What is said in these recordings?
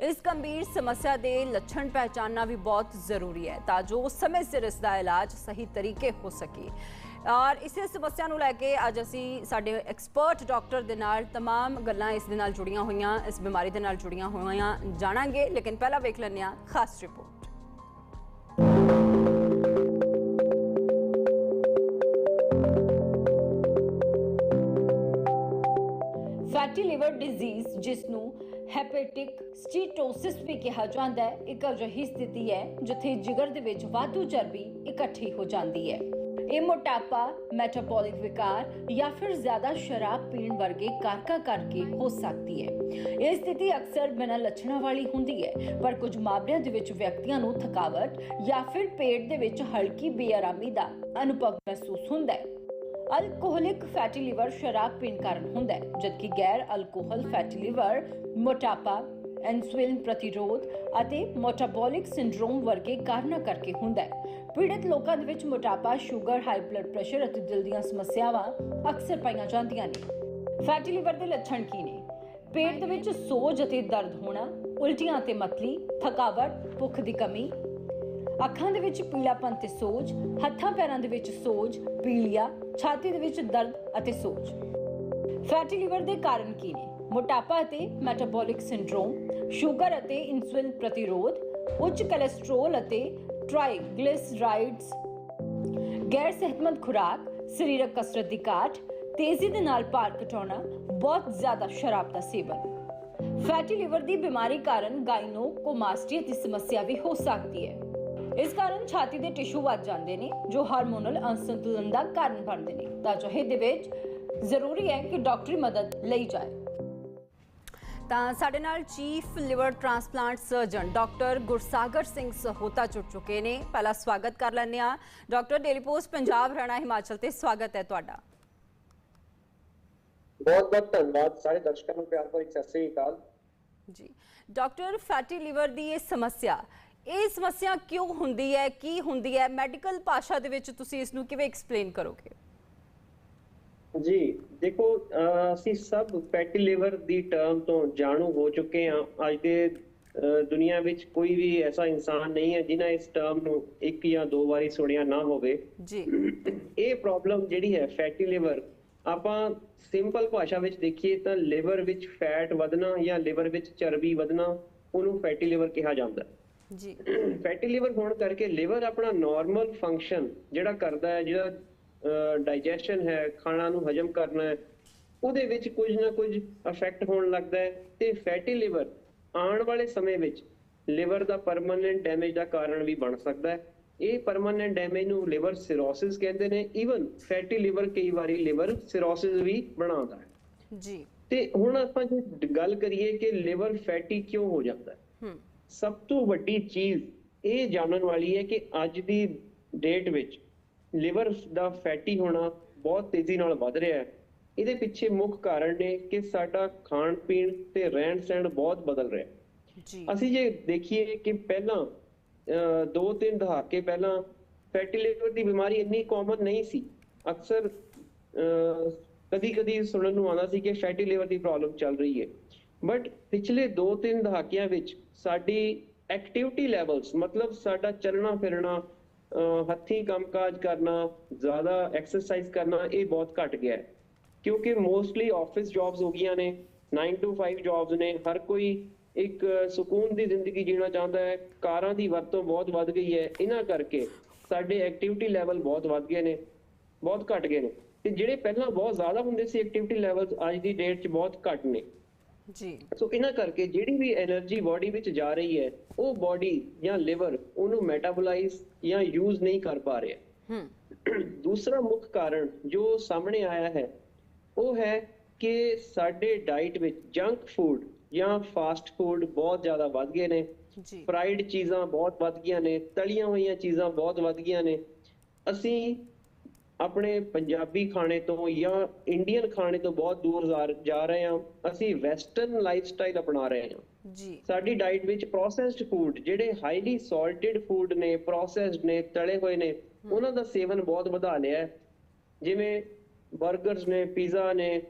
ਇਸ ਗੰਭੀਰ ਸਮੱਸਿਆ ਦੇ ਲੱਛਣ ਪਹਿਚਾਨਣਾ ਵੀ ਬਹੁਤ ਜ਼ਰੂਰੀ ਹੈ ਤਾਂ ਜੋ ਸਮੇਂ ਸਿਰ ਇਸ ਦਾ ਇਲਾਜ ਸਹੀ ਤਰੀਕੇ ਹੋ ਸਕੇ ਔਰ ਇਸੇ ਸਮੱਸਿਆ ਨੂੰ ਲੈ ਕੇ ਅੱਜ ਅਸੀਂ ਸਾਡੇ ਐਕਸਪਰਟ ਡਾਕਟਰ ਦੇ ਨਾਲ तमाम ਗੱਲਾਂ ਇਸ ਦੇ ਨਾਲ ਜੁੜੀਆਂ ਹੋਈਆਂ ਇਸ ਬਿਮਾਰੀ ਦੇ ਨਾਲ ਜੁੜੀਆਂ ਹੋਈਆਂ ਜਾਣਾਂਗੇ ਲੇਕਿਨ ਪਹਿਲਾਂ ਵੇਖ ਲੈਂਦੇ ਹਾਂ ਖਾਸ ਰਿਪੋਰਟ ਫੈਟੀ ਲਿਵਰ ਡਿਜ਼ੀਜ਼ ਜਿਸ ਨੂੰ ਹੈਪੇਟਿਕ ਸਟੀਟੋਸਿਸ ਵੀ ਕਿਹਾ ਜਾਂਦਾ ਹੈ। ਇੱਕ ਅਜਿਹੀ ਸਥਿਤੀ ਹੈ, ਜਿੱਥੇ ਜਿਗਰ ਦੇ ਵਿੱਚ ਵਾਧੂ ਚਰਬੀ ਇਕੱਠੀ ਹੋ ਜਾਂਦੀ ਹੈ। ਇਹ ਮੋਟਾਪਾ, ਮੈਟਾਬੋਲਿਕ ਵਿਕਾਰ ਜਾਂ ਫਿਰ ਜ਼ਿਆਦਾ ਸ਼ਰਾਬ ਪੀਣ ਵਰਗੇ ਕਾਰਕਾਂ ਕਰਕੇ ਹੋ ਸਕਦੀ ਹੈ। ਇਹ ਸਥਿਤੀ ਅਕਸਰ ਬਿਨਾਂ ਲੱਛਣਾਂ ਵਾਲੀ ਹੁੰਦੀ ਹੈ, ਪਰ ਕੁਝ ਮਾਮਲਿਆਂ ਦੇ ਵਿੱਚ ਵਿਅਕਤੀਆਂ ਨੂੰ ਥਕਾਵਟ ਜਾਂ ਫਿਰ ਪੇਟ ਦੇ ਵਿੱਚ ਹਲਕੀ ਬੇਆਰਾਮੀ ਦਾ ਅਨੁਭਵ ਮਹਿਸੂਸ ਹੁੰਦਾ ਹੈ। ਅਲਕੋਹਲਿਕ ਫੈਟੀ ਲਿਵਰ ਸ਼ਰਾਬ ਪੀਣ ਕਾਰਨ ਹੁੰਦਾ ਹੈ, ਜਦਕਿ ਗੈਰ ਅਲਕੋਹਲ ਫੈਟੀ ਲਿਵਰ ਮੋਟਾਪਾ, ਇਨਸੂਲਿਨ ਪ੍ਰਤੀਰੋਧ ਅਤੇ ਮੈਟਾਬੋਲਿਕ ਸਿੰਡਰੋਮ ਵਰਗੇ ਕਾਰਨਾਂ ਕਰਕੇ ਹੁੰਦਾ ਹੈ। ਪੀੜਤ ਲੋਕਾਂ ਦੇ ਵਿੱਚ ਮੋਟਾਪਾ, ਸ਼ੂਗਰ, ਹਾਈ ਬਲੱਡ ਪ੍ਰੈਸ਼ਰ ਅਤੇ ਦਿਲ ਦੀਆਂ ਸਮੱਸਿਆਵਾਂ ਅਕਸਰ ਪਾਈਆਂ ਜਾਂਦੀਆਂ ਨੇ। ਫੈਟੀ ਲਿਵਰ ਦੇ ਲੱਛਣ ਕੀ ਨੇ? ਪੇਟ ਦੇ ਵਿੱਚ ਸੋਜ ਅਤੇ ਦਰਦ ਹੋਣਾ, ਉਲਟੀਆਂ ਅਤੇ ਮਤਲੀ ਥਕਾਵਟ, ਭੁੱਖ ਦੀ ਕਮੀ ਅੱਖਾਂ ਦੇ ਵਿੱਚ ਪੀਲਾਪਨ ਤੇ ਸੋਜ, ਹੱਥਾਂ ਪੈਰਾਂ ਦੇ ਵਿੱਚ ਸੋਜ, ਪੀਲੀਆ, ਛਾਤੀ ਦੇ ਵਿੱਚ ਦਰਦ ਅਤੇ ਸੋਜ। ਫੈਟੀ ਲਿਵਰ ਦੇ ਕਾਰਨ ਕੀ ਨੇ? ਮੋਟਾਪਾ ਅਤੇ ਮੈਟਾਬੋਲਿਕ ਸਿੰਡਰੋਮ, ਸ਼ੂਗਰ ਅਤੇ ਇਨਸੂਲਿਨ ਪ੍ਰਤੀਰੋਧ, ਉੱਚ ਕੋਲੇਸਟ੍ਰੋਲ ਅਤੇ ਟ੍ਰਾਈਗਲਿਸਰਾਈਡਸ। ਗੈਰ ਸਿਹਤਮੰਦ ਖੁਰਾਕ, ਸਰੀਰਕ ਕਸਰਤ ਦੀ ਘਾਟ, ਤੇਜ਼ੀ ਦੇ ਨਾਲ ਭਾਰ ਘਟਾਉਣਾ, ਬਹੁਤ ਜ਼ਿਆਦਾ ਸ਼ਰਾਬ ਦਾ ਸੇਵਨ। ਫੈਟੀ ਲਿਵਰ ਦੀ ਬਿਮਾਰੀ ਕਾਰਨ ਗਾਇਨੋਕੋਮਾਸਟੀਆ ਦੀ ਸਮੱਸਿਆ ਵੀ ਹੋ ਸਕਦੀ ਹੈ। ਇਸ ਕਾਰਨ ਛਾਤੀ ਦੇ ਟਿਸ਼ੂ ਵੱਧ ਜਾਂਦੇ ਨੇ ਜੋ ਹਾਰਮੋਨਲ ਅਸੰਤੁਲਨ ਦਾ ਕਾਰਨ ਬਣਦੇ ਨੇ। ਤਾਂ ਜਿਹੇ ਦੇ ਵਿੱਚ ਜ਼ਰੂਰੀ ਹੈ ਕਿ ਡਾਕਟਰੀ ਮਦਦ ਲਈ ਜਾਏ। ਤਾਂ ਸਾਡੇ ਨਾਲ chief liver transplant surgeon doctor Gursagar Singh Sahota ਜੁੜ ਚੁੱਕੇ ਨੇ। ਪਹਿਲਾ ਸਵਾਗਤ ਕਰ ਲੈਂਦੇ ਆ doctor Daily Post Punjab Haryana Himachal ਤੇ ਸਵਾਗਤ ਹੈ ਤੁਹਾਡਾ। ਬਹੁਤ ਬਹੁਤ ਧੰਨਵਾਦ ਸਾਰੇ ਦਰਸ਼ਕਾਂ ਨੂੰ ਪਿਆਰ ਭਰੀ ਸਤਿ ਸ੍ਰੀ ਅਕਾਲ। ਜੀ। ਡਾਕਟਰ ਫੈਟੀ ਲਿਵਰ ਦੀ ਇਹ ਸਮੱਸਿਆ ਇਹ ਸਮੱਸਿਆ ਕਿਉਂ ਹੁੰਦੀ ਹੈ? ਕੀ ਹੁੰਦੀ ਹੈ? ਮੈਡੀਕਲ ਭਾਸ਼ਾ ਦੇ ਵਿੱਚ ਤੁਸੀਂ ਇਸ ਨੂੰ ਕਿਵੇਂ ਐਕਸਪਲੇਨ ਕਰੋਗੇ? ਜੀ ਦੇਖੋ ਅਸੀਂ ਸਭ ਫੈਟੀ ਲਿਵਰ ਦੀ ਟਰਮ ਤੋਂ ਜਾਣੂ ਹੋ ਚੁੱਕੇ ਹਾਂ। ਅੱਜ ਦੇ ਦੁਨੀਆ ਵਿੱਚ ਕੋਈ ਵੀ ਐਸਾ ਇਨਸਾਨ ਨਹੀਂ ਹੈ ਜਿਨ੍ਹਾਂ ਇਸ ਟਰਮ ਨੂੰ ਇੱਕ ਜਾਂ ਦੋ ਵਾਰੀ ਸੁਣਿਆ ਨਾ ਹੋਵੇ। ਜੀ। ਇਹ ਪ੍ਰੋਬਲਮ ਜਿਹੜੀ ਹੈ ਫੈਟੀ ਲਿਵਰ ਆਪਾਂ ਸਿੰਪਲ ਭਾਸ਼ਾ ਵਿੱਚ ਦੇਖੀਏ ਤਾਂ ਲਿਵਰ ਵਿੱਚ ਫੈਟ ਵਧਣਾ ਜਾਂ ਲਿਵਰ ਵਿੱਚ ਚਰਬੀ ਵਧਣਾ ਉਹਨੂੰ ਫੈਟੀ ਲਿਵਰ ਕਿਹਾ ਜਾਂਦਾ ਹੈ। ਜੀ। ਫੈਟੀ ਲਿਵਰ ਹੋਣ ਕਰਕੇ ਲਿਵਰ ਆਪਣਾ ਨਾਰਮਲ ਫੰਕਸ਼ਨ ਜਿਹੜਾ ਕਰਦਾ ਹੈ ਜਿਹੜਾ ਡਾਈਜੈਸ਼ਨ ਹੈ ਖਾਣਾ ਨੂੰ ਹਜਮ ਕਰਨਾ ਹੈ ਉਹਦੇ ਵਿੱਚ ਕੁਝ ਨਾ ਕੁਝ ਅਫੈਕਟ ਹੋਣ ਲੱਗਦਾ ਹੈ ਤੇ ਫੈਟੀ ਲਿਵਰ ਆਉਣ ਵਾਲੇ ਸਮੇਂ ਵਿੱਚ ਲਿਵਰ ਦਾ ਪਰਮਨੈਂਟ ਡੈਮੇਜ ਦਾ ਕਾਰਨ ਵੀ ਬਣ ਸਕਦਾ ਹੈ। ਇਹ ਪਰਮਨੈਂਟ ਡੈਮੇਜ ਨੂੰ ਲਿਵਰ ਸਿਰੋਸਿਸ ਕਹਿੰਦੇ ਨੇ। ਈਵਨ ਫੈਟੀ ਲਿਵਰ ਕਈ ਵਾਰੀ ਲਿਵਰ ਸਿਰੋਸਿਸ ਵੀ ਬਣਾਉਂਦਾ ਹੈ। ਜੀ। ਤੇ ਹੁਣ ਆਪਾਂ ਜੇ ਗੱਲ ਕਰੀਏ ਕਿ ਲਿਵਰ ਫੈਟੀ ਕਿਉਂ ਹੋ ਜਾਂਦਾ ਹੈ। ਸਭ ਤੋਂ ਵੱਡੀ ਚੀਜ਼ ਇਹ ਜਾਣਨ ਵਾਲੀ ਹੈ ਕਿ ਅੱਜ ਦੀ ਡੇਟ ਵਿੱਚ ਲਿਵਰ ਦਾ ਫੈਟੀ ਹੋਣਾ ਬਹੁਤ ਤੇਜ਼ੀ ਨਾਲ ਵੱਧ ਰਿਹਾ ਹੈ। ਇਹਦੇ ਪਿੱਛੇ ਮੁੱਖ ਕਾਰਨ ਨੇ ਕਿ ਸਾਡਾ ਖਾਣ ਪੀਣ ਤੇ ਰਹਿਣ ਸਹਿਣ ਬਹੁਤ ਬਦਲ ਰਿਹਾ ਹੈ। ਜੀ। ਅਸੀਂ ਜੇ ਦੇਖੀਏ ਕਿ ਪਹਿਲਾਂ ਦੋ ਤਿੰਨ ਦਹਾਕੇ ਪਹਿਲਾਂ ਫੈਟੀ ਲਿਵਰ ਦੀ ਬਿਮਾਰੀ ਇੰਨੀ ਕਾਮਨ ਨਹੀਂ ਸੀ। ਅਕਸਰ ਕਦੀ ਕਦੀ ਸੁਣਨ ਨੂੰ ਆਉਂਦਾ ਸੀ ਕਿ ਫੈਟੀ ਲਿਵਰ ਦੀ ਪ੍ਰੋਬਲਮ ਚੱਲ ਰਹੀ ਹੈ। ਬਟ ਪਿਛਲੇ 2-3 ਦਹਾਕਿਆਂ ਵਿੱਚ ਸਾਡੀ ਐਕਟੀਵਿਟੀ ਲੈਵਲਸ ਮਤਲਬ ਸਾਡਾ ਚੱਲਣਾ ਫਿਰਨਾ ਅਹ, ਹੱਥੀਂ ਕੰਮਕਾਜ ਕਰਨਾ ਜ਼ਿਆਦਾ ਐਕਸਰਸਾਈਜ਼ ਕਰਨਾ ਇਹ ਬਹੁਤ ਘਟ ਗਿਆ ਹੈ। ਕਿਉਂਕਿ ਮੋਸਟਲੀ ਆਫਿਸ ਜੌਬਸ ਹੋ ਗਈਆਂ ਨੇ 9 ਟੂ 5 ਜੌਬਸ ਨੇ ਹਰ ਕੋਈ ਇੱਕ ਸਕੂਨ ਦੀ ਜ਼ਿੰਦਗੀ ਜੀਣਾ ਚਾਹੁੰਦਾ ਹੈ ਕਾਰਾਂ ਦੀ ਵਰਤੋਂ ਬਹੁਤ ਵੱਧ ਗਈ ਹੈ ਇਹਨਾਂ ਕਰਕੇ ਸਾਡੇ ਐਕਟੀਵਿਟੀ ਲੈਵਲ ਬਹੁਤ ਵੱਧ ਗਏ ਨੇ ਬਹੁਤ ਘਟ ਗਏ ਨੇ। ਤੇ ਜਿਹੜੇ ਪਹਿਲਾਂ ਬਹੁਤ ਜ਼ਿਆਦਾ ਹੁੰਦੇ ਸੀ ਐਕਟੀਵਿਟੀ ਲੈਵਲਸ ਅੱਜ ਦੀ ਡੇਟ 'ਚ ਬਹੁਤ ਘਟ ਨੇ। ਜੀ। ਸੋ ਇਹਨਾਂ ਕਰਕੇ ਜਿਹੜੀ ਵੀ એનર્ਜੀ ਬਾਡੀ ਵਿੱਚ ਜਾ ਰਹੀ ਹੈ ਉਹ ਬਾਡੀ ਜਾਂ ਲਿਵਰ ਉਹਨੂੰ ਮੈਟਾਬੋਲਾਈਜ਼ ਜਾਂ ਯੂਜ਼ ਨਹੀਂ ਕਰ ਪਾ ਰਿਹਾ। ਹੂੰ। ਦੂਸਰਾ ਮੁੱਖ ਕਾਰਨ ਜੋ ਸਾਹਮਣੇ ਆਇਆ ਹੈ ਉਹ ਹੈ ਕਿ ਸਾਡੇ ਡਾਈਟ ਵਿੱਚ ਜੰਕ ਫੂਡ ਜਾਂ ਫਾਸਟ ਫੂਡ ਬਹੁਤ ਜ਼ਿਆਦਾ ਵੱਧ ਗਏ ਨੇ। ਜੀ। ਫਰਾਈਡ ਚੀਜ਼ਾਂ ਬਹੁਤ ਵੱਧ ਗਈਆਂ ਨੇ ਤਲੀਆਂ ਹੋਈਆਂ ਚੀਜ਼ਾਂ ਬਹੁਤ ਵੱਧ ਗਈਆਂ ਨੇ। ਅਸੀਂ ਆਪਣੇ ਪੰਜਾਬੀ ਖਾਣੇ ਤੋਂ ਜਾਂ ਇੰਡੀਅਨ ਖਾਣੇ ਤੋਂ ਬਹੁਤ ਦੂਰ ਜਾ- ਰਹੇ ਹਾਂ। ਅਸੀਂ ਵੈਸਟਰਨ ਲਾਈਫਸਟਾਈਲ ਅਪਣਾ ਰਹੇ ਹਾਂ। ਜੀ। ਸਾਡੀ ਡਾਈਟ ਵਿੱਚ ਪ੍ਰੋਸੈਸਡ ਫੂਡ ਜਿਹੜੇ ਹਾਈਲੀ ਸਾਲਟਡ ਫੂਡ ਨੇ ਪ੍ਰੋਸੈਸਡ ਨੇ ਤਲੇ ਹੋਏ ਨੇ ਉਹਨਾਂ ਦਾ ਸੇਵਨ ਬਹੁਤ ਵਧਾ ਲਿਆ ਹੈ ਜਿਵੇਂ 버ਗਰਸ ਨੇ ਪੀਜ਼ਾ ਨੇ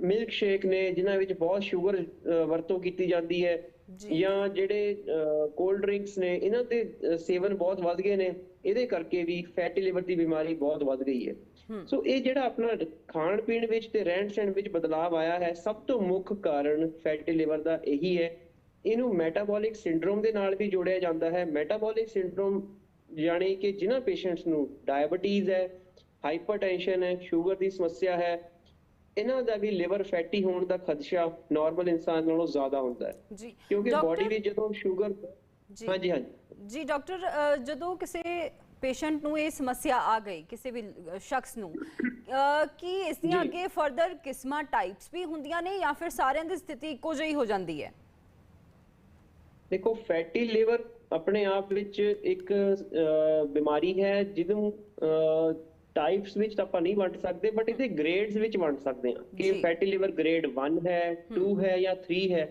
ਮਿਲਕ ਸ਼ੇਕ ਨੇ ਜਿਨ੍ਹਾਂ ਵਿੱਚ ਬਹੁਤ ਸ਼ੂਗਰ ਵਰਤੋਂ ਕੀਤੀ ਜਾਂਦੀ ਹੈ। ਜੀ। ਜਿਹੜੇ ਕੋਲਡ ਡਰਿੰਕਸ ਨੇ ਇਹਨਾਂ ਦੇ ਸੇਵਨ ਬਹੁਤ ਵੱਧ ਗਏ ਨੇ। ਇਹਦੇ ਕਰਕੇ ਵੀ ਫੈਟੀ ਲਿਵਰ ਦੀ ਬਿਮਾਰੀ ਬਹੁਤ ਵੱਧ ਗਈ ਹੈ। ਸੋ ਇਹ ਜਿਹੜਾ ਆਪਣਾ ਖਾਣ ਪੀਣ ਵਿੱਚ ਤੇ ਰਹਿਣ ਸਹਿਣ ਵਿੱਚ ਬਦਲਾਅ ਆਇਆ ਹੈ ਸਭ ਤੋਂ ਮੁੱਖ ਕਾਰਨ ਫੈਟੀ ਲਿਵਰ ਦਾ ਇਹੀ ਹੈ। ਇਹਨੂੰ ਮੈਟਾਬੋਲਿਕ ਸਿੰਡਰੋਮ ਦੇ ਨਾਲ ਵੀ ਜੋੜਿਆ ਜਾਂਦਾ ਹੈ। ਮੈਟਾਬੋਲਿਕ ਸਿੰਡਰੋਮ ਯਾਨੀ ਕਿ ਜਿਨ੍ਹਾਂ ਪੇਸ਼ੈਂਟਸ ਨੂੰ ਡਾਇਬੀਟੀਜ਼ ਹੈ ਹਾਈਪਰਟੈਂਸ਼ਨ ਹੈ ਸ਼ੂਗਰ ਦੀ ਸਮੱਸਿਆ ਹੈ ਇਹਨਾਂ ਦਾ ਵੀ ਲਿਵਰ ਫੈਟੀ ਹੋਣ ਦਾ ਖਦਸ਼ਾ ਨਾਰਮਲ ਇਨਸਾਨ ਨਾਲੋਂ ਜ਼ਿਆਦਾ ਹੁੰਦਾ ਹੈ। ਜੀ। ਕਿਉਂਕਿ ਬਾਡੀ ਵਿੱਚ ਜਦੋਂ ਸ਼ੂਗਰ ਜੀ। ਹਾਂਜੀ ਹਾਂਜੀ। ਜੀ ਡਾਕਟਰ ਜਦੋਂ ਕਿਸੇ ਪੇਸ਼ੈਂਟ ਨੂੰ ਇਹ ਸਮੱਸਿਆ ਆ ਗਈ ਕਿਸੇ ਵੀ ਸ਼ਖਸ ਨੂੰ ਕੀ ਇਸ ਦੀਆਂ। ਅੱਗੇ ਫਰਦਰ ਕਿਸਮਾਂ ਟਾਈਪਸ ਵੀ ਹੁੰਦੀਆਂ ਨੇ ਜਾਂ ਫਿਰ ਸਾਰਿਆਂ ਦੀ ਸਥਿਤੀ ਇੱਕੋ ਜਿਹੀ ਹੋ ਜਾਂਦੀ ਹੈ? ਦੇਖੋ ਫੈਟੀ ਲਿਵਰ ਆਪਣੇ ਆਪ ਵਿੱਚ ਇੱਕ ਬਿਮਾਰੀ ਹੈ ਜਿਹਨੂੰ ਟਾਈਪਸ ਵਿੱਚ ਤਾਂ ਆਪਾਂ ਨਹੀਂ ਵੰਡ ਸਕਦੇ ਬਟ ਇਹਦੇ ਗ੍ਰੇਡਸ ਵਿੱਚ ਵੰਡ ਸਕਦੇ ਹਾਂ। ਕਿ। ਫੈਟੀ ਲਿਵਰ ਗ੍ਰੇਡ 1 ਹੈ 2 ਹੈ। ਜਾਂ 3 ਹੈ।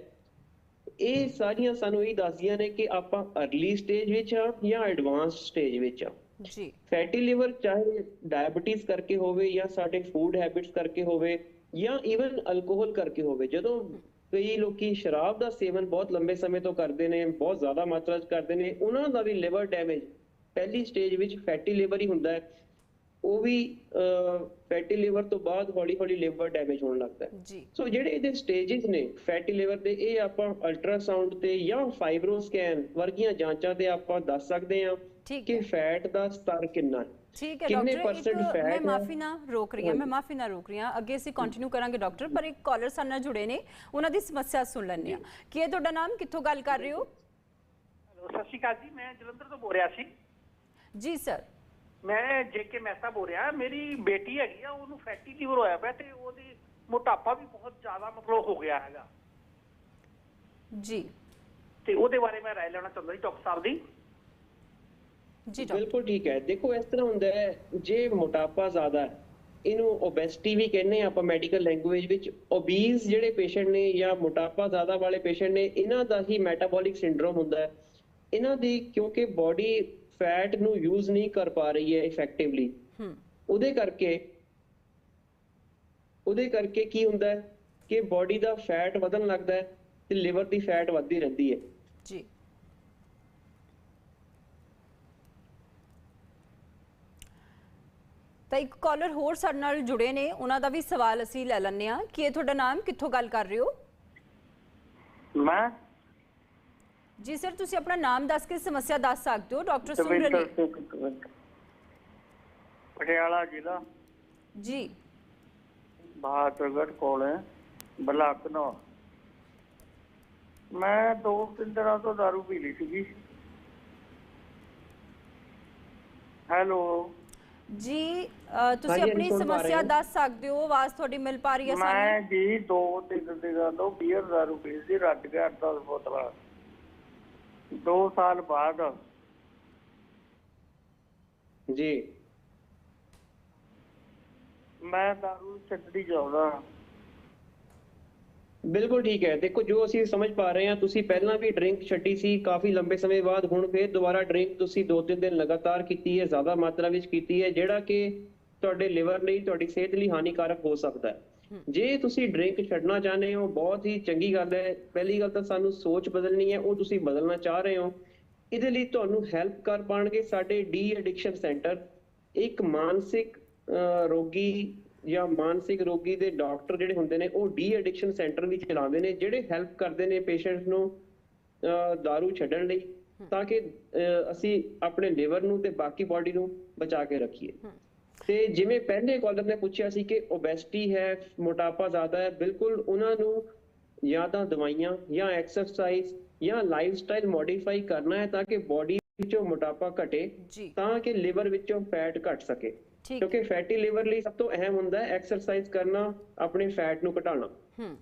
ਇਹ ਸਾਰੀਆਂ ਸਾਨੂੰ ਇਹ ਦੱਸਦੀਆਂ ਨੇ ਕਿ ਆਪਾਂ ਅਰਲੀ ਸਟੇਜ ਵਿੱਚ ਆ ਜਾਂ ਐਡਵਾਂਸ ਸਟੇਜ ਵਿੱਚ ਆ ਜੀ। ਫੈਟੀ ਲਿਵਰ ਚਾਹੇ ਡਾਇਬੀਟੀਜ਼ ਕਰਕੇ ਹੋਵੇ ਜਾਂ ਸਾਡੇ ਫੂਡ ਹੈਬਿਟਸ ਕਰਕੇ ਹੋਵੇ ਜਾਂ ਇਵਨ ਅਲਕੋਹਲ ਕਰਕੇ ਹੋਵੇ ਜਦੋਂ ਕਈ ਲੋਕੀ ਸ਼ਰਾਬ ਦਾ ਸੇਵਨ ਬਹੁਤ ਲੰਬੇ ਸਮੇਂ ਤੋਂ ਕਰਦੇ ਨੇ ਬਹੁਤ ਜ਼ਿਆਦਾ ਮਾਤਰਾ 'ਚ ਕਰਦੇ ਨੇ ਉਹਨਾਂ ਦਾ ਵੀ ਲਿਵਰ ਡੈਮੇਜ ਪਹਿਲੀ ਸਟੇਜ ਵਿੱਚ ਫੈਟੀ ਲਿਵਰ ਹੀ ਹੁੰਦਾ ਹੈ। ਉਹ ਵੀ ਫੈਟੀ ਲਿਵਰ ਤੋਂ ਬਾਅਦ ਹੌਲੀ ਹੌਲੀ ਲਿਵਰ ਡੈਮੇਜ ਹੋਣ ਲੱਗਦਾ ਹੈ। ਜੀ। ਸੋ ਜਿਹੜੇ ਇਹਦੇ ਸਟੇजेस ਨੇ ਫੈਟੀ ਲਿਵਰ ਦੇ ਇਹ ਆਪਾਂ ਅਲਟਰਾਸਾਊਂਡ ਤੇ ਜਾਂ ਫਾਈਬਰੋ ਸਕੈਨ ਵਰਗੀਆਂ ਜਾਂਚਾਂ ਤੇ ਆਪਾਂ ਦੱਸ ਸਕਦੇ ਹਾਂ ਕਿ ਫੈਟ ਦਾ ਸਤਰ ਕਿੰਨਾ ਹੈ। ਠੀਕ ਹੈ ਕਿੰਨੇ ਡਾਕਟਰ ਮੈਂ? ਮਾਫੀ ਨਾ ਰੋਕ ਰਹੀ ਹਾਂ ਮੈਂ ਮਾਫੀ ਨਾ ਰੋਕ ਰਹੀ ਹਾਂ। ਅੱਗੇ ਅਸੀਂ ਕੰਟੀਨਿਊ ਕਰਾਂਗੇ ਡਾਕਟਰ ਪਰ ਇੱਕ ਕਾਲਰ ਸਾਡੇ ਨਾਲ ਜੁੜੇ ਨੇ ਉਹਨਾਂ ਦੀ ਸਮੱਸਿਆ ਸੁਣ ਲੈਂਦੇ ਆ ਕੀ ਹੈ ਤੁਹਾਡਾ ਨਾਮ ਕਿੱਥੋਂ ਗੱਲ ਕਰ ਰਹੇ ਹੋ? ਹੈਲੋ ਸਤਿ ਸ਼੍ਰੀ ਅਕਾਲ ਜੀ ਮੈਂ ਜਲੰਧਰ ਤੋਂ ਬੋਲ ਰਿਹਾ ਸੀ। ਜੀ ਸਰ ਮੈਂ ਜੇਕੇ ਮਹਿਤਾ ਬੋਲ ਰਿਹਾ ਮੇਰੀ ਬੇਟੀ ਹੈਗੀ ਆ ਉਹਨੂੰ ਫੈਟੀ ਲੀਵਰ ਹੋਇਆ ਪਿਆ ਤੇ ਉਹਦੀ ਮੋਟਾਪਾ ਵੀ ਬਹੁਤ ਜ਼ਿਆਦਾ ਮਤਲਬ ਹੋ ਗਿਆ ਹੈਗਾ। ਜੀ। ਤੇ ਉਹਦੇ ਬਾਰੇ ਮੈਂ ਰਾਏ ਲੈਣਾ ਚਾਹੁੰਦਾ ਸੀ ਡਾਕਟਰ ਸਾਹਿਬ ਦੀ। ਜੀ ਡਾਕਟਰ। ਬਿਲਕੁਲ ਠੀਕ ਹੈ। ਦੇਖੋ ਇਸ ਤਰ੍ਹਾਂ ਹੁੰਦਾ ਹੈ ਜੇ ਮੋਟਾਪਾ ਜ਼ਿਆਦਾ ਹੈ ਇਹਨੂੰ ਓਬੈਸਿਟੀ ਵੀ ਕਹਿੰਦੇ ਆ ਆਪਾਂ ਮੈਡੀਕਲ ਲੈਂਗੁਏਜ ਵਿੱਚ ਓਬੀਜ਼ ਜਿਹੜੇ ਪੇਸ਼ੈਂਟ ਨੇ ਜਾਂ ਮੋਟਾਪਾ ਜ਼ਿਆਦਾ ਵਾਲੇ ਪੇਸ਼ੈਂਟ ਨੇ ਇਹਨਾਂ ਦਾ ਹੀ ਮੈਟਾਬੋਲਿਕ ਸਿੰਡਰੋਮ ਹੁੰਦਾ ਹੈ। ਇਹਨਾਂ ਦੀ ਕਿਉਂਕਿ ਬਾਡੀ ਫੈਟ ਨੂੰ ਯੂਜ਼ ਨਹੀਂ ਕਰ ਪਾ ਰਹੀ ਹੈ ਇਫੈਕਟਿਵਲੀ ਹੂੰ। ਉਹਦੇ ਕਰਕੇ ਉਹਦੇ ਕਰਕੇ ਕੀ ਹੁੰਦਾ ਹੈ ਕਿ ਬਾਡੀ ਦਾ ਫੈਟ ਵਧਣ ਲੱਗਦਾ ਹੈ ਤੇ ਲਿਵਰ ਦੀ ਫੈਟ ਵੱਧਦੀ ਰਹਿੰਦੀ ਹੈ। ਜੀ। ਤਾਂ ਇੱਕ ਕਾਲਰ ਹੋਰ ਸਾਡੇ ਨਾਲ ਜੁੜੇ ਨੇ ਉਹਨਾਂ ਦਾ ਵੀ ਸਵਾਲ ਅਸੀਂ ਲੈ ਲੈਂਦੇ ਆ ਕੀ ਇਹ ਤੁਹਾਡਾ ਨਾਮ? ਕਿੱਥੋਂ ਗੱਲ ਕਰ ਰਹੇ ਹੋ? ਮੈਂ ਜੀ ਸਰ ਤੁਸੀਂ ਆਪਣਾ ਨਾਮ ਦੱਸ ਕੇ ਸਮੱਸਿਆ ਦੱਸ ਸਕਦੇ ਹੋ ਡਾਕਟਰ ਸਿੰਘ ਪਟਿਆਲਾ ਜ਼ਿਲ੍ਹਾ। ਜੀ। ਬਹਾਦਰਗੜ੍ਹ ਕੋਲ ਹੈ ਬਲਾਕ ਨੌ ਮੈਂ ਦੋ ਤਿੰਨ ਦਿਨਾਂ ਤੋਂ ਦਾਰੂ ਪੀ ਲਈ ਸੀਗੀ। ਹੈਲੋ। ਜੀ ਤੁਸੀਂ ਆਪਣੀ ਸਮੱਸਿਆ। ਦੱਸ ਸਕਦੇ ਹੋ ਆਵਾਜ਼ ਤੁਹਾਡੀ ਮਿਲ ਪਾ ਰਹੀ ਹੈ ਮੈਂ ਸਾਨੂੰ ਜੀ ਦੋ ਤਿੰਨ ਦਿਨਾਂ ਤੋਂ ਬੀਅਰ ਦਾਰੂ ਪੀ ਸੀ ਰੱਜ ਗਿਆ 10 ਬੋਤਲਾਂ। ਦੋ ਸਾਲ ਬਾਅਦ। ਜੀ। ਮੈਂ ਦਾਰੂ ਛੱਡਣੀ ਚਾਹੁੰਦਾ ਬਿਲਕੁਲ ਠੀਕ ਹੈ। ਦੇਖੋ ਜੋ ਅਸੀਂ ਸਮਝ ਪਾ ਰਹੇ ਹਾਂ ਤੁਸੀਂ ਪਹਿਲਾਂ ਵੀ ਡਰਿੰਕ ਛੱਡੀ ਸੀ ਕਾਫੀ ਲੰਬੇ ਸਮੇਂ ਬਾਅਦ ਹੁਣ ਫੇਰ ਦੁਬਾਰਾ ਡਰਿੰਕ ਤੁਸੀਂ ਦੋ ਤਿੰਨ ਦਿਨ ਲਗਾਤਾਰ ਕੀਤੀ ਹੈ ਜ਼ਿਆਦਾ ਮਾਤਰਾ ਵਿੱਚ ਕੀਤੀ ਹੈ ਜਿਹੜਾ ਕਿ ਤੁਹਾਡੇ ਲਿਵਰ ਲਈ ਤੁਹਾਡੀ ਸਿਹਤ ਲਈ ਹਾਨੀਕਾਰਕ ਹੋ ਸਕਦਾ ਹੈ। ਜੇ ਤੁਸੀਂ ਡਰਿੰਕ ਛੱਡਣਾ ਚਾਹੁੰਦੇ ਹੋ ਬਹੁਤ ਹੀ ਚੰਗੀ ਗੱਲ ਹੈ। ਪਹਿਲੀ ਗੱਲ ਤਾਂ ਸਾਨੂੰ ਸੋਚ ਬਦਲਣੀ ਹੈ ਉਹ ਤੁਸੀਂ ਬਦਲਣਾ ਚਾਹ ਰਹੇ ਹੋ। ਇਹਦੇ ਲਈ ਤੁਹਾਨੂੰ ਹੈਲਪ ਕਰ ਪਾਣਗੇ ਸਾਡੇ ਡੀ ਐਡਿਕਸ਼ਨ ਸੈਂਟਰ ਇੱਕ ਮਾਨਸਿਕ ਰੋਗੀ ਜਾਂ ਮਾਨਸਿਕ ਰੋਗੀ ਦੇ ਡਾਕਟਰ ਜਿਹੜੇ ਹੁੰਦੇ ਨੇ ਉਹ ਡੀ ਐਡਿਕਸ਼ਨ ਸੈਂਟਰ ਵੀ ਚਲਾਉਂਦੇ ਨੇ ਜਿਹੜੇ ਹੈਲਪ ਕਰਦੇ ਨੇ ਪੇਸ਼ੈਂਟਸ ਨੂੰ दारू ਛੱਡਣ ਲਈ। ਤਾਂ ਕਿ ਅਸੀਂ ਆਪਣੇ ਲਿਵਰ ਨੂੰ ਤੇ ਬਾਕੀ ਬਾਡੀ ਨੂੰ ਬਚਾ ਕੇ ਰੱਖੀਏ। ਤੇ ਜਿਵੇਂ ਪਹਿਲੇ ਕਾਲਰ ਨੇ ਪੁੱਛਿਆ ਸੀ ਕਿ ਓਬੈਸਿਟੀ ਹੈ ਮੋਟਾਪਾ ਜ਼ਿਆਦਾ ਹੈ ਬਿਲਕੁਲ ਉਹਨਾਂ ਨੂੰ ਜਾਂ ਤਾਂ ਦਵਾਈਆਂ ਜਾਂ ਐਕਸਰਸਾਈਜ਼ ਜਾਂ ਲਾਈਫਸਟਾਈਲ ਮੋਡੀਫਾਈ ਕਰਨਾ ਹੈ ਤਾਂ ਕਿ ਬਾਡੀ ਵਿੱਚੋਂ ਮੋਟਾਪਾ ਘਟੇ ਤਾਂ ਕਿ ਲਿਵਰ ਵਿੱਚੋਂ ਫੈਟ ਘਟ ਸਕੇ। ਕਿਉਂਕਿ ਫੈਟੀ ਲਿਵਰ ਲਈ ਸਭ ਤੋਂ ਅਹਿਮ ਹੁੰਦਾ ਹੈ ਐਕਸਰਸਾਈਜ਼ ਕਰਨਾ ਆਪਣੇ ਫੈਟ ਨੂੰ ਘਟਾਉਣਾ। ਹੂੰ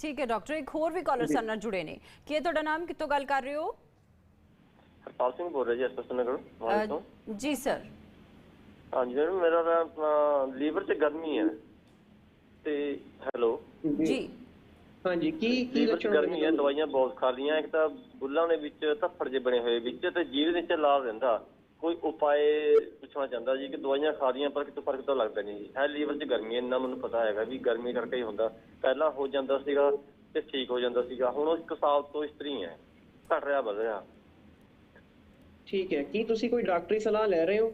ਠੀਕ ਹੈ ਡਾਕਟਰ ਇੱਕ ਹੋਰ ਵੀ ਕਾਲਰ ਸਾਡੇ ਨਾਲ ਜੁੜੇ ਨੇ। ਕੀ ਇਹ ਤੁਹਾਡਾ ਨਾਮ ਕਿੱਥੋਂ ਗੱਲ ਕਰ ਰਹੇ ਹੋ? ਹਰਪਾਲ ਸਿੰਘ ਬੋਲ ਰਿਹਾ ਜੀ ਐਸਐਸ ਨਗਰ ਜੀ ਸਰ ਹਾਂਜੀ ਸਰ ਮੇਰਾ ਤਾਂ ਲੀਵਰ 'ਚ ਗਰਮੀ ਹੈ। ਤੇ ਹੈਲੋ ਜੀ। ਹਾਂਜੀ ਕੀ ਕੀ ਲੀਵਰ 'ਚ ਲੱਛਣ ਗਰਮੀ ਹੈ? ਦਵਾਈਆਂ ਬਹੁਤ ਖਾ ਲਈਆਂ ਇੱਕ ਤਾਂ ਬੁੱਲਾਂ ਦੇ ਵਿੱਚ ਧੱਫੜ ਜੇ ਬਣੇ ਹੋਏ ਵਿੱਚ ਤੇ ਜੀਭ ਦੇ ਵਿੱਚ ਲਾਲ ਰਹਿੰਦਾ ਕੋਈ ਉਪਾਏ ਪੁੱਛਣਾ ਚਾਹੁੰਦਾ ਜੀ ਕਿ ਦਵਾਈਆਂ ਖਾ ਦੀਆਂ ਪਰ ਕਿਤੋਂ ਫ਼ਰਕ ਤਾਂ ਲੱਗਦਾ ਨਹੀਂ ਜੀ। ਹੈ ਲੀਵਰ 'ਚ ਗਰਮੀ ਹੈ, ਇੰਨਾ ਮੈਨੂੰ ਪਤਾ ਹੈਗਾ ਵੀ ਗਰਮੀ ਕਰਕੇ ਹੀ ਹੁੰਦਾ। ਪਹਿਲਾਂ ਹੋ ਜਾਂਦਾ ਸੀਗਾ ਤੇ ਠੀਕ ਹੋ ਜਾਂਦਾ ਸੀਗਾ ਹੁਣ ਉਹ ਇੱਕ ਸਾਲ ਤੋਂ ਇਸ ਤਰ੍ਹਾਂ ਹੀ ਹੈ। ਘਟ ਰਿਹਾ ਵੱਧ ਰਿਹਾ। ਠੀਕ ਹੈ। ਕੀ ਤੁਸੀਂ ਕੋਈ ਡਾਕਟਰੀ ਸਲਾਹ ਲੈ ਰਹੇ ਹੋ?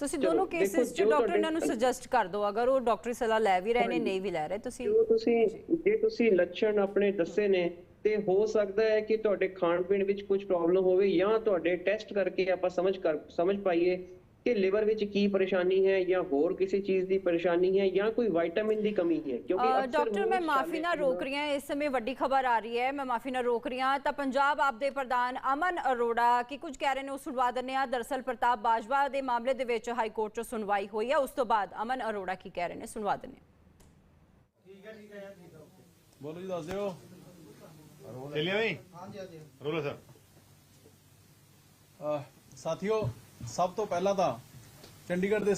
ਤੁਸੀਂ ਦੋਨੋਂ ਕੇਸਿਸ 'ਚ ਡਾਕਟਰ ਇਹਨਾਂ ਨੂੰ ਸੁਜੈਸਟ ਕਰ ਦਿਓ ਅਗਰ ਉਹ ਡਾਕਟਰੀ ਸਲਾਹ ਲੈ ਵੀ ਰਹੇ ਨੇ। ਨਹੀਂ ਵੀ ਲੈ ਰਹੇ ਤੁਸੀਂ ਜੋ ਤੁਸੀਂ ਜੇ ਤੁਸੀਂ ਲੱਛਣ ਆਪਣੇ ਦੱਸੇ ਨੇ ਤੇ ਹੋ ਸਕਦਾ ਹੈ ਕਿ ਤੁਹਾਡੇ ਖਾਣ ਪੀਣ ਵਿੱਚ ਕੁਝ ਪ੍ਰੋਬਲਮ ਹੋਵੇ ਜਾਂ ਤੁਹਾਡੇ ਟੈਸਟ ਕਰਕੇ ਆਪਾਂ ਸਮਝ ਕਰ ਸਮਝ ਪਾਈਏ ਕਿ ਲਿਵਰ ਵਿੱਚ ਕੀ ਪਰੇਸ਼ਾਨੀ ਹੈ ਜਾਂ ਹੋਰ ਕਿਸੇ ਚੀਜ਼ ਦੀ ਪਰੇਸ਼ਾਨੀ ਹੈ ਜਾਂ ਕੋਈ ਵਿਟਾਮਿਨ ਦੀ ਕਮੀ ਹੈ? ਕਿਉਂਕਿ ਅ, ਅਕਸਰ ਡਾਕਟਰ ਮੈਂ ਮੂੰਹ ਮਾਫੀ ਨਾਲ ਛਾਲੇ ਰੋਕ ਰਹੀ ਹਾਂ ਇਸ ਸਮੇਂ ਵੱਡੀ ਖਬਰ ਆ ਰਹੀ ਹੈ ਮੈਂ ਮਾਫੀ ਨਾਲ ਰੋਕ ਰਹੀ ਹਾਂ। ਤਾਂ ਪੰਜਾਬ ਆਪ ਦੇ ਪ੍ਰਧਾਨ ਅਮਨ ਅਰੋੜਾ ਕੀ ਕੁਝ ਕਹਿ ਰਹੇ ਨੇ ਉਹ ਸੁਣਵਾ ਦਿੰਦੇ ਆ ਦਰਸਲ ਪ੍ਰਤਾਪ ਬਾਜਵਾ ਦੇ ਮਾਮਲੇ ਦੇ ਵਿੱਚ ਹਾਈ ਕੋਰਟ 'ਚ ਸੁਣਵਾਈ ਹੋਈ ਹੈ ਉਸ ਤੋਂ ਬਾਅਦ ਅਮਨ ਅਰੋੜਾ ਕੀ ਕਹਿ ਰਹੇ ਨੇ ਸੁਣਵਾ ਦਿੰਦੇ ਹਾਂ। ਬੋਲੋ ਜੀ ਦੱਸ ਦਿਓ। ਚੱਲਿਆ ਬਈ? ਹਾਂਜੀ ਹਾਂਜੀ। ਰੋਲੋ ਸਰ। ਅਹ ਸਾਥੀਓ ਸਭ ਤੋਂ ਪਹਿਲਾਂ ਤਾਂ ਚੰਡੀਗੜ੍ਹ ਦੇ